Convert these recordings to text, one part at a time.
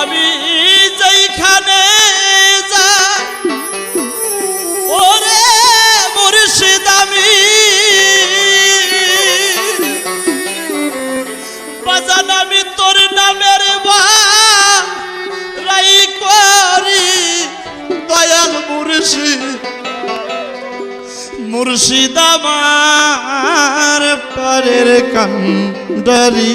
আমি যেখানে যা ওরে মুর্শিদ আমি। বাজান আমি তোর নামের বাই করি, দয়াল মুর্শিদ। মুর্শিদ আমার পারের কান্দারি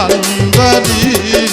I'm ready.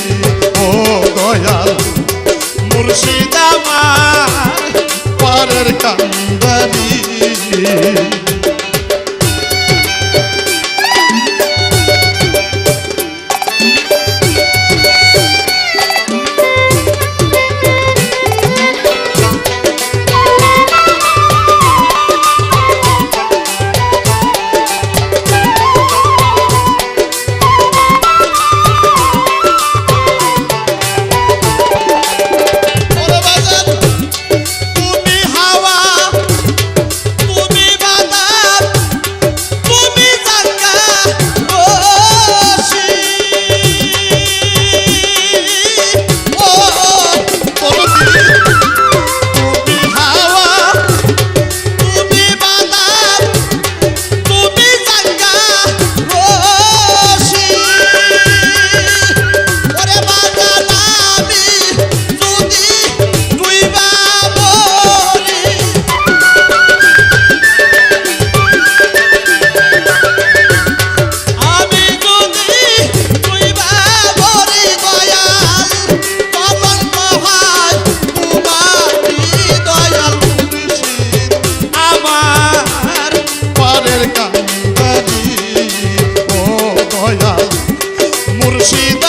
মুর্শিদ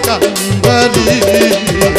Carimbali